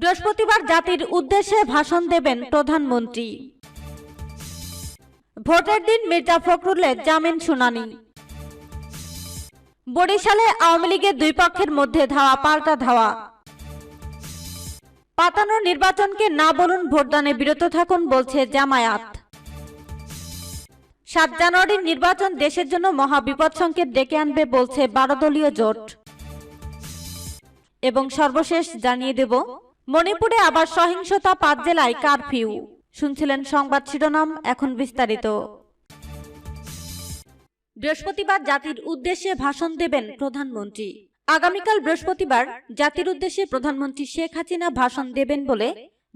বৃহস্পতিবার জাতির উদ্দেশ্যে ভাষণ দেবেন প্রধানমন্ত্রী। ভোটের দিন মির্জা ফখরুলের জামিন শুনানি। বরিশালে আওয়ামী লীগের দুই পক্ষের মধ্যে ধাওয়া পাল্টা ধাওয়া। পাতানো নির্বাচনকে না বলুন ভোটদানে বিরত থাকুন বলছে জামায়াত। সাত জানুয়ারির নির্বাচন দেশের জন্য মহা বিপদ সংকেত ডেকে আনবে বলছে বারো দলীয় জোট। এবং সর্বশেষ জানিয়ে দেব মণিপুরে আবার সহিংসতা পাঁচ জেলায় কারফিউ। শুনছিলেন সংবাদ শিরোনাম, এখন বিস্তারিত। বৃহস্পতিবার জাতির উদ্দেশ্যে ভাষণ দেবেন প্রধানমন্ত্রী। আগামীকাল বৃহস্পতিবার জাতির উদ্দেশ্যে প্রধানমন্ত্রী শেখ হাসিনা ভাষণ দেবেন বলে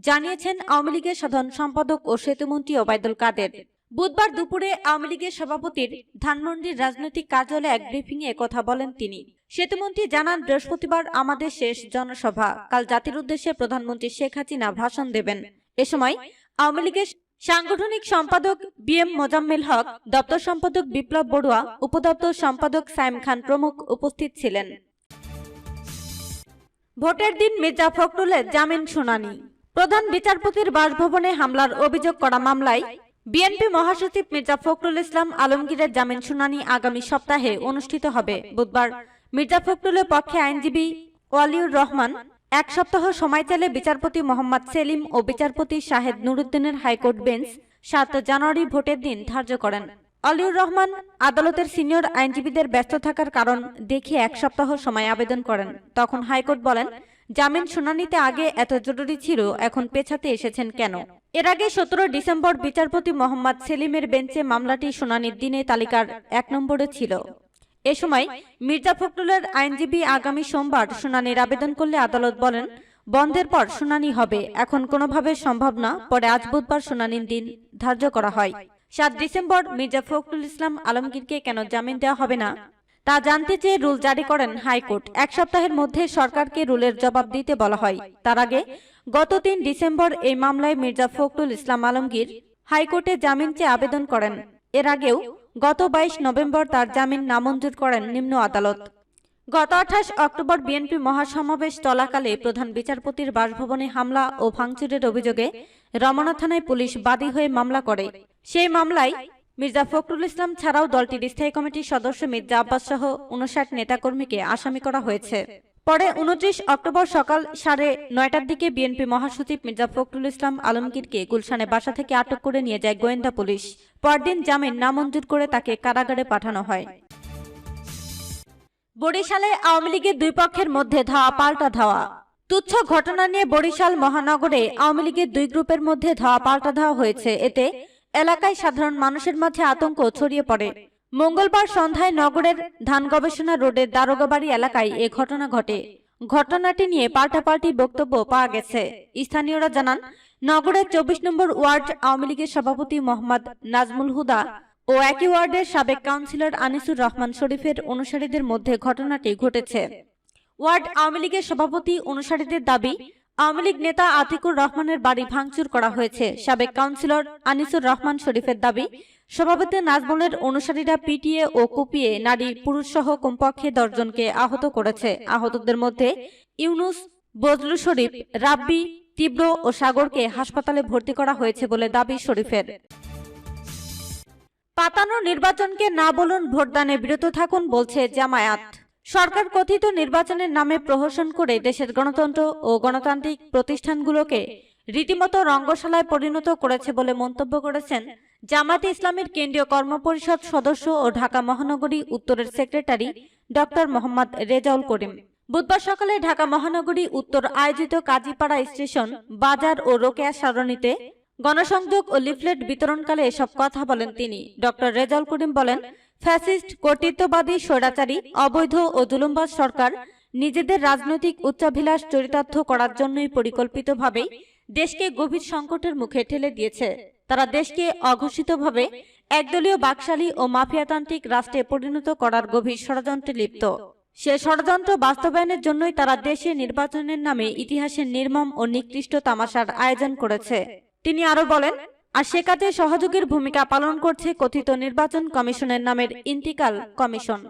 জানিয়েছেন আওয়ামী লীগের সাধারণ সম্পাদক ও সেতুমন্ত্রী ওবায়দুল কাদের। বুধবার দুপুরে আওয়ামী লীগের সভাপতির ধানমন্ডির রাজনৈতিক কার্যালয়ে এক ব্রিফিংয়ে কথা বলেন তিনি। সেতুমন্ত্রী জানান, বৃহস্পতিবার আমাদের শেষ জনসভা। কাল জাতির উদ্দেশ্যে প্রধানমন্ত্রী শেখ হাসিনা ভাষণ দেবেন। এ সময় আওয়ামী লীগের সাংগঠনিক সম্পাদক বি এম মোজাম্মেল হক, দপ্তর সম্পাদক বিপ্লব বড়ুয়া, উপদপ্তর সম্পাদক সাইম খান প্রমুখ উপস্থিত ছিলেন। ভোটের দিন মির্জা ফখরুলের জামিন শুনানি। প্রধান বিচারপতির বাসভবনে হামলার অভিযোগ করা মামলায় বিএনপি মহাসচিব মির্জা ফখরুল ইসলাম আলমগীরের জামিন শুনানি আগামী সপ্তাহে অনুষ্ঠিত হবে। বুধবার মির্জা ফখরুলের পক্ষে আইনজীবী ওয়ালিউর রহমান এক সপ্তাহ সময় চাইলে বিচারপতি মোহাম্মদ সেলিম ও বিচারপতি শাহেদ নুরুদ্দিনের হাইকোর্ট বেঞ্চ সাত জানুয়ারি ভোটের দিন ধার্য করেন। অলিউর রহমান আদালতের সিনিয়র আইনজীবীদের ব্যস্ত থাকার কারণ দেখিয়ে এক সপ্তাহ সময় আবেদন করেন। তখন হাইকোর্ট বলেন জামিন শুনানিতে আগে এত জরুরি ছিল এখন পেছাতে এসেছেন কেন? এর আগে সতেরো ডিসেম্বর বিচারপতি মোহাম্মদ সেলিমের বেঞ্চে মামলাটি শুনানির দিনে তালিকার এক নম্বরে ছিল। এ সময় মির্জা ফখরুলের আইনজীবী আগামী সোমবার শুনানির আবেদন করলে আদালত বলেন বন্ধের পর শুনানি হবে। এখন কোনোভাবে সম্ভব না পরে আজ বুধবার শুনানির দিন ধার্য করা হয়। সাত ডিসেম্বর মির্জা ফখরুল ইসলাম আলমগীরকে কেন জামিন দেওয়া হবে না? তা জানতে চেয়ে রুল জারি করেন হাইকোর্ট। এক সপ্তাহের মধ্যে সরকারকে রুলের জবাব দিতে বলা হয়। তার আগে গত তিন ডিসেম্বর এই মামলায় মির্জা ফখরুল ইসলাম আলমগীর হাইকোর্টে জামিন চেয়ে আবেদন করেন। এর আগেও গত বাইশ নভেম্বর তার জামিন নামঞ্জুর করেন নিম্ন আদালত। গত আঠাশ অক্টোবর বিএনপি মহাসমাবেশ চলাকালে প্রধান বিচারপতির বাসভবনে হামলা ও ভাঙচুরের অভিযোগে রমনা থানায় পুলিশ বাদী হয়ে মামলা করে। সেই মামলায় মির্জা ফখরুল ইসলাম ছাড়াও দলটির স্থায়ী কমিটির সদস্য মির্জা আব্বাস সহ উনষাট নেতাকর্মীকে আসামি করা হয়েছে। পরে উনত্রিশ অক্টোবর সকাল সাড়ে নয়টার দিকে বিএনপি মহাসচিব মির্জা ফখরুল ইসলাম আলমগীরকে গুলশানে বাসা থেকে আটক করে নিয়ে যায় গোয়েন্দা পুলিশ। পরদিন জামিন নামঞ্জুর করে তাকে কারাগারে পাঠানো হয়। বরিশালে আওয়ামী লীগের দুই পক্ষের মধ্যে ধাওয়া পাল্টা ধাওয়া তুচ্ছ ঘটনা নিয়ে বরিশাল মহানগরে আওয়ামী লীগের দুই গ্রুপের মধ্যে ধাওয়া পাল্টা ধাওয়া হয়েছে। এতে এলাকায় সাধারণ মানুষের মাঝে আতঙ্ক ছড়িয়ে পড়ে। মঙ্গলবার সন্ধ্যায় নগরের ধান গবেষণা রোডের দারোগাবাড়ি এলাকায় এ ঘটনা ঘটে। ঘটনাটি নিয়ে পাল্টাপাল্টি বক্তব্য পাওয়া গেছে। স্থানীয়রা জানান, নগরের চব্বিশ নম্বর ওয়ার্ড আওয়ামী লীগের সভাপতি মোহাম্মদ নাজমুল হুদা ও একই ওয়ার্ডের সাবেক কাউন্সিলর আনিসুর রহমান শরীফের অনুসারীদের মধ্যে ঘটনাটি ঘটেছে। ওয়ার্ড আওয়ামী লীগের সভাপতি অনুসারীদের দাবি আওয়ামী লীগ নেতা আতিকুর রহমানের বাড়ি ভাঙচুর করা হয়েছে। সাবেক কাউন্সিলর আনিসুর রহমান শরীফের দাবি, সভাপতি নাজমুলের অনুসারীরা পিটিয়ে ও কুপিয়ে নারী পুরুষ সহ কমপক্ষে দশজনকে আহত করেছে। আহতদের মধ্যে ইউনুস, বজলু শরীফ, রাব্বি, তীব্র ও সাগরকে হাসপাতালে ভর্তি করা হয়েছে বলে দাবি শরীফের। পাতানো নির্বাচনকে না বলুন, ভোটদানে বিরত থাকুন, বলছে জামায়াত। সরকার কথিত নির্বাচনের নামে প্রহসন করে দেশের গণতন্ত্র ও গণতান্ত্রিক প্রতিষ্ঠানগুলোকে রীতিমতো রঙ্গশালায় পরিণত করেছে বলে মন্তব্য করেছেন জামাতে ইসলামের কেন্দ্রীয় কর্মপরিষদ সদস্য ও ঢাকা মহানগরী উত্তরের সেক্রেটারি ডক্টর মোহাম্মদ রেজাউল করিম। বুধবার সকালে ঢাকা মহানগরী উত্তর আয়োজিত কাজীপাড়া স্টেশন, বাজার ও রোকেয়া সারণীতে গণসংযোগ ও লিফলেট বিতরণকালে এসব কথা বলেন তিনি। ডক্টর রেজাউল করিম বলেন ফ্যাসিস্ট, কর্তৃত্ববাদী, স্বৈরাচারী, অবৈধ ও জুলুমবাজ সরকার নিজেদের রাজনৈতিক উচ্চাভিলাষ চরিতার্থ করার জন্যই পরিকল্পিতভাবে দেশকে গভীর সংকটের মুখে ঠেলে দিয়েছে। তারা দেশকে অঘোষিতভাবে একদলীয় বাকশালী ও মাফিয়াতান্ত্রিক রাষ্ট্রে পরিণত করার গভীর ষড়যন্ত্রে লিপ্ত। সে ষড়যন্ত্র বাস্তবায়নের জন্যই তারা দেশে নির্বাচনের নামে ইতিহাসের নির্মম ও নিকৃষ্ট তামাশার আয়োজন করেছে। তিনি আরও বলেন আর সে কাজে সহযোগীর ভূমিকা পালন করছে কথিত নির্বাচন কমিশনের নামের ইন্তিকাল কমিশন।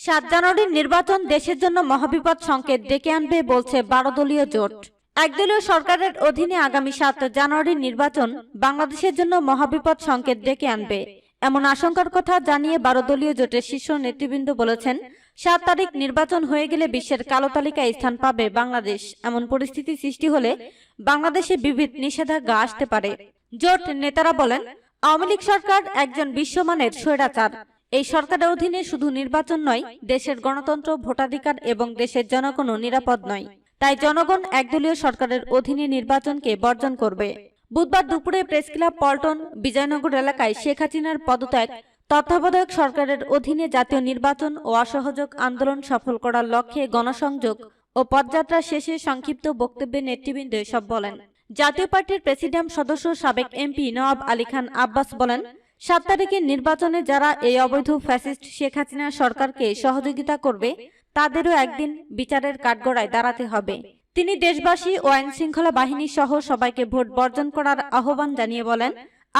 সাত জানুয়ারির নির্বাচন দেশের জন্য মহাবিপদ সংকেত ডেকে আনবে বলছে বারো দলীয় জোট। একদলীয় সরকারের অধীনে আগামী সাত জানুয়ারির নির্বাচন বাংলাদেশের জন্য মহাবিপদ সংকেত ডেকে আনবে। এমন আশঙ্কার কথা জানিয়ে বারো দলীয় জোটের শীর্ষ নেতৃবৃন্দ বলেছেন সাত তারিখ নির্বাচন হয়ে গেলে বিশ্বের কালো তালিকায় স্থান পাবে বাংলাদেশ। এমন পরিস্থিতি সৃষ্টি হলে বাংলাদেশে বিবিধ নিষেধাজ্ঞা আসতে পারে। জোট নেতারা বলেন, আওয়ামী লীগ সরকার একজন বিশ্বমানের স্বৈরাচার। এই সরকারের অধীনে শুধু নির্বাচন নয়, দেশের গণতন্ত্র, ভোটাধিকার এবং দেশের জনগণও নিরাপদ নয়। তাই জনগণ একদলীয় সরকারের অধীনে নির্বাচনকে বর্জন করবে। বুধবার দুপুরে প্রেস ক্লাব পল্টন, বিজয়নগর এলাকায় শেখ হাসিনার পদত্যাগ তত্ত্বাবধায়ক সরকারের অধীনে জাতীয় নির্বাচন ও অসহযোগ আন্দোলন সফল করার লক্ষ্যে গণসংযোগ ও পদযাত্রা শেষে সংক্ষিপ্ত বক্তব্যে নেতৃবৃন্দ সব বলেন। জাতীয় পার্টির প্রেসিডিয়াম সদস্য সাবেক এমপি নওয়াব আলী খান আব্বাস বলেন, সাত তারিখের নির্বাচনে যারা এই অবৈধ ফ্যাসিস্ট শেখ হাসিনা সরকারকে সহযোগিতা করবে, তাদেরও একদিন বিচারের কাঠগড়ায় দাঁড়াতে হবে। তিনি দেশবাসী ও আইন শৃঙ্খলা বাহিনী সহ সবাইকে ভোট বর্জন করার আহ্বান জানিয়ে বলেন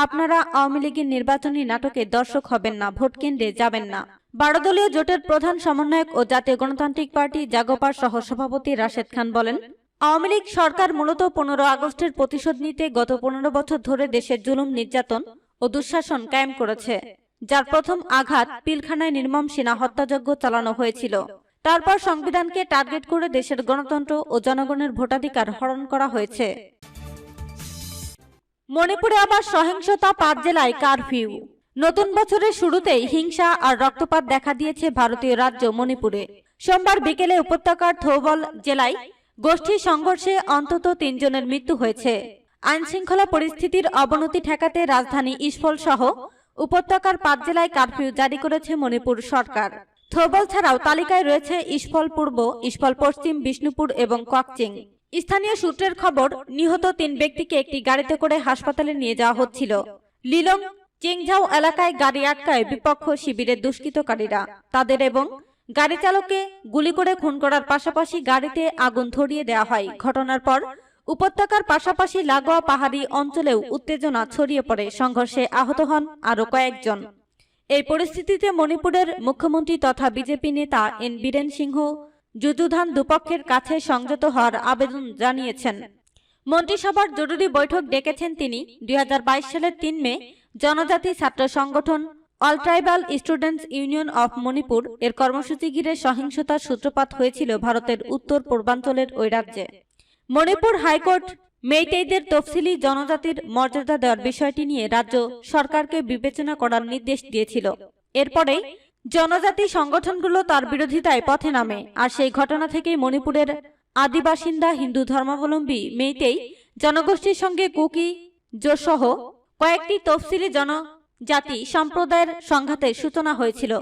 আপনারা আওয়ামী লীগের নির্বাচনী নাটকে দর্শক হবেন না, ভোট কেন্দ্রে যাবেন না। বারো দলীয় জোটের প্রধান সমন্বয়ক ও জাতীয় গণতান্ত্রিক পার্টি জাগোপার সহ সভাপতি রাশেদ খান বলেন, আওয়ামী লীগ সরকার মূলত পনেরো আগস্টের প্রতিশোধ নিতে গত পনেরো বছর ধরে দেশের জুলুম, নির্যাতন ও দুঃশাসন কায়েম করেছে, যার প্রথম আঘাত পিলখানায় নির্মম সেনা হত্যাযজ্ঞ চালানো হয়েছিল। তারপর সংবিধানকে টার্গেট করে দেশের গণতন্ত্র ও জনগণের ভোটাধিকার হরণ করা হয়েছে। মণিপুরে আবার সহিংসতা পাঁচ জেলায় কারফিউ নতুন বছরের শুরুতেই হিংসা আর রক্তপাত দেখা দিয়েছে ভারতীয় রাজ্য মণিপুরে। সোমবার বিকেলে উপত্যকার থৌবল জেলায় গোষ্ঠী সংঘর্ষে অন্তত তিনজনের মৃত্যু হয়েছে। আইন শৃঙ্খলা পরিস্থিতির অবনতি ঠেকাতে রাজধানী ইস্ফল সহ উপত্যকার পাঁচ জেলায় কারফিউ জারি করেছে মণিপুর সরকার। থৌবল ছাড়াও তালিকায় রয়েছে ইস্ফল পূর্ব, ইস্ফল পশ্চিম, বিষ্ণুপুর এবং ককচিং। স্থানীয় সূত্রের খবর, নিহত তিন ব্যক্তিকে একটি গাড়িতে করে হাসপাতালে নিয়ে যাওয়া হচ্ছিল। লিলং, চিংঝাও এলাকায় গাড়ি আটকায় বিপক্ষ শিবিরের দুষ্কৃতকারীরা। তাদের এবং গাড়ি চালককে গুলি করে খুন করার পাশাপাশি গাড়িতে আগুন ধরিয়ে দেওয়া হয়। ঘটনার পর উপত্যকার পাশাপাশি লাগোয়া পাহাড়ি অঞ্চলেও উত্তেজনা ছড়িয়ে পড়ে। সংঘর্ষে আহত হন আরও কয়েকজন। এই পরিস্থিতিতে মণিপুরের মুখ্যমন্ত্রী তথা বিজেপি নেতা এন বীরেন সিংহ যুযুধান দুপক্ষের কাছে সংযত হওয়ার আবেদন জানিয়েছেন। মন্ত্রিসভার জরুরি বৈঠক ডেকেছেন তিনি দুই হাজার বাইশ সালের তিন মে, জনজাতি ছাত্র সংগঠন all tribal students union of Manipur এর কর্মসূচি ঘিরে সহিংসতার সূত্রপাত হয়েছিল ভারতের উত্তর পূর্বাঞ্চলের ওই রাজ্যে। মণিপুর হাইকোর্ট মেইতেইদের তফসিলি জনজাতির মর্যাদা দেওয়ার বিষয়টি নিয়ে রাজ্য সরকারকে বিবেচনা করার নির্দেশ দিয়েছিল। এরপরেই জনজাতি সংগঠনগুলো তার বিরোধিতায় পথে নামে, আর সেই ঘটনা থেকেই মণিপুরের আদিবাসিন্দা হিন্দু ধর্মাবলম্বী মেয়েতেই জনগোষ্ঠীর সঙ্গে কুকি জোসহ কয়েকটি তফসিলি জনজাতি সম্প্রদায়ের সংঘাতের সূচনা হয়েছিল।